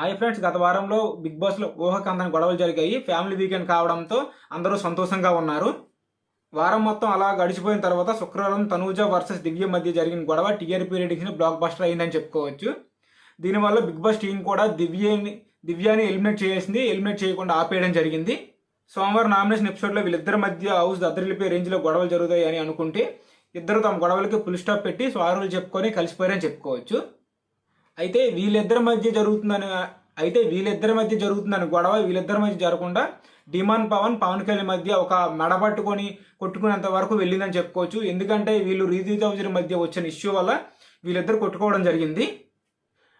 Hi friends గత వారంలో big బాస్లో ఊహకందని గొడవలు జరిగాయి. ఫ్యామిలీ వీకెండ్ కావడంతో అందరూ సంతోషంగా ఉన్నారు. వారం మొత్తం అలా గడిచిపోయిన తర్వాత శుక్రవారం తనూజ వర్సెస్ దివ్య మధ్య జరిగిన గొడవ టీఆర్పీ రేటింగ్స్ని బ్లాక్ బస్టర్ అయిందని చెప్పుకోవచ్చు. దీనివల్ల బిగ్ బాస్ టీం కూడా దివ్యని దివ్యాని ఎలిమినేట్ చేసింది ఎలిమినేట్ చేయకుండా ఆపేయడం జరిగింది. సోమవారం నామినేషన్ ఎపిసోడ్లో వీళ్ళిద్దరి మధ్య హౌస్ దద్దరిల్లిపోయే రేంజ్లో గొడవలు జరుగుతాయి అని అనుకుంటే ఇద్దరు తమ గొడవలకి ఫుల్ స్టాప్ పెట్టి స్వారులు చెప్పుకొని కలిసిపోయారని చెప్పుకోవచ్చు. అయితే వీళ్ళిద్దరి మధ్య జరుగుతుందని అయితే వీళ్ళిద్దరి మధ్య జరుగుతుందని గొడవ వీళ్ళిద్దరి మధ్య జరగకుండా డిమాన్ పవన్ పవన్ కళ్యాణ్ మధ్య ఒక మెడబట్టుకొని కొట్టుకునేంత వరకు వెళ్ళిందని చెప్పుకోవచ్చు. ఎందుకంటే వీళ్ళు రీతి చౌదరి మధ్య వచ్చిన ఇష్యూ వల్ల వీళ్ళిద్దరు కొట్టుకోవడం జరిగింది.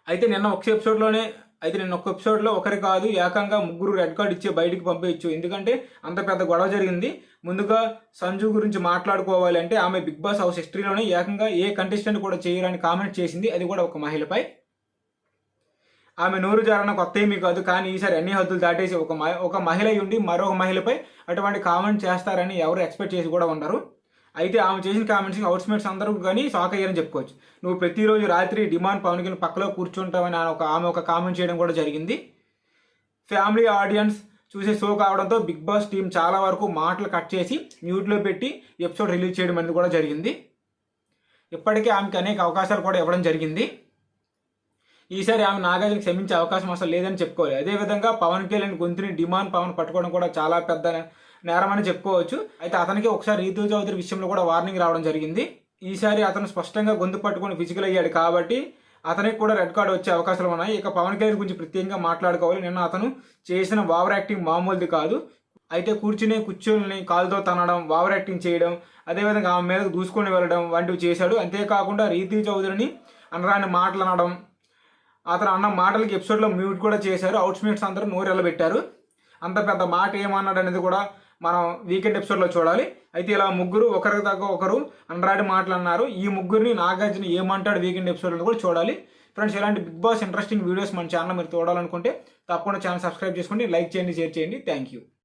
అయితే నిన్న ఒక ఎపిసోడ్లోనే అయితే నిన్న ఒక ఎపిసోడ్లో ఒకరి కాదు ఏకంగా ముగ్గురు రెడ్ కార్డ్ ఇచ్చి బయటికి పంపించు. ఎందుకంటే అంత పెద్ద గొడవ జరిగింది. ముందుగా సంజు గురించి మాట్లాడుకోవాలి అంటే ఆమె బిగ్ బాస్ హౌస్ హిస్టరీలోనే ఏకంగా ఏ కంటెస్టెంట్ కూడా చేయరని కామెంట్ చేసింది. అది కూడా ఒక మహిళపై. ఆమె నూరు జారన కొత్త ఏమీ కాదు. కానీ ఈసారి అన్ని హద్దులు దాటేసి ఒక ఒక మహిళ ఉండి మరొక మహిళపై అటువంటి కామెంట్ చేస్తారని ఎవరు ఎక్స్పెక్ట్ చేసి కూడా ఉండరు. అయితే ఆమె చేసిన కామెంట్స్కి అవుట్స్మేట్స్ అందరూ కానీ షాక్ అయ్యారని చెప్పుకోవచ్చు. నువ్వు ప్రతిరోజు రాత్రి డిమాండ్ పవన్ కళ్యాణ్ పక్కలో కూర్చుంటావని ఒక ఆమె ఒక కామెంట్ చేయడం కూడా జరిగింది. ఫ్యామిలీ ఆడియన్స్ చూసే షో కావడంతో బిగ్ బాస్ టీం చాలా వరకు మాటలు కట్ చేసి మ్యూట్లో పెట్టి ఎపిసోడ్ రిలీజ్ చేయడం అనేది కూడా జరిగింది. ఇప్పటికే ఆమెకి అనేక అవకాశాలు కూడా ఇవ్వడం జరిగింది. ఈసారి ఆమె నాగార్జున క్షమించే అవకాశం అసలు లేదని చెప్పుకోవాలి. అదేవిధంగా పవన్ కళ్యాణ్ గొంతుని డిమాండ్ పవన్ పట్టుకోవడం కూడా చాలా పెద్ద నేరమని చెప్పుకోవచ్చు. అయితే అతనికి ఒకసారి రీతు చౌదరి విషయంలో కూడా వార్నింగ్ రావడం జరిగింది. ఈసారి అతను స్పష్టంగా గొంతు పట్టుకొని ఫిజికల్ అయ్యాడు కాబట్టి అతనికి కూడా రెడ్ కార్డు వచ్చే అవకాశాలు ఉన్నాయి. ఇక పవన్ కళ్యాణ్ గురించి ప్రత్యేకంగా మాట్లాడుకోవాలి. నిన్న అతను చేసిన వావర్ యాక్టింగ్ మామూలుది కాదు. అయితే కూర్చునే కూర్చొని కాలుతో తనడం వావర్ యాక్టింగ్ చేయడం అదేవిధంగా ఆమె మీదకు దూసుకొని వెళ్ళడం వంటివి చేశాడు. అంతేకాకుండా రీతి చౌదరిని అనరాని మాటలు అనడం అతను అన్న మాటలకి ఎపిసోడ్లో మ్యూట్ కూడా చేశారు. అవుట్స్మేట్స్ అందరూ నోరెళ్ళబెట్టారు. అంత పెద్ద మాట ఏమన్నాడు అనేది కూడా మనం వీకెండ్ ఎపిసోడ్లో చూడాలి. అయితే ఇలా ముగ్గురు ఒకరికి తగ్గ ఒకరు అనరాడి మాటలు అన్నారు ఈ ముగ్గురిని నాగార్జున ఏమంటాడు వీకెండ్ ఎపిసోడ్లో కూడా చూడాలి. ఫ్రెండ్స్ ఇలాంటి బిగ్ బాస్ ఇంట్రెస్టింగ్ వీడియోస్ మన ఛానల్ మీరు చూడాలనుకుంటే తప్పకుండా ఛానల్ సబ్స్క్రైబ్ చేసుకోండి లైక్ చేయండి షేర్ చేయండి. Thank you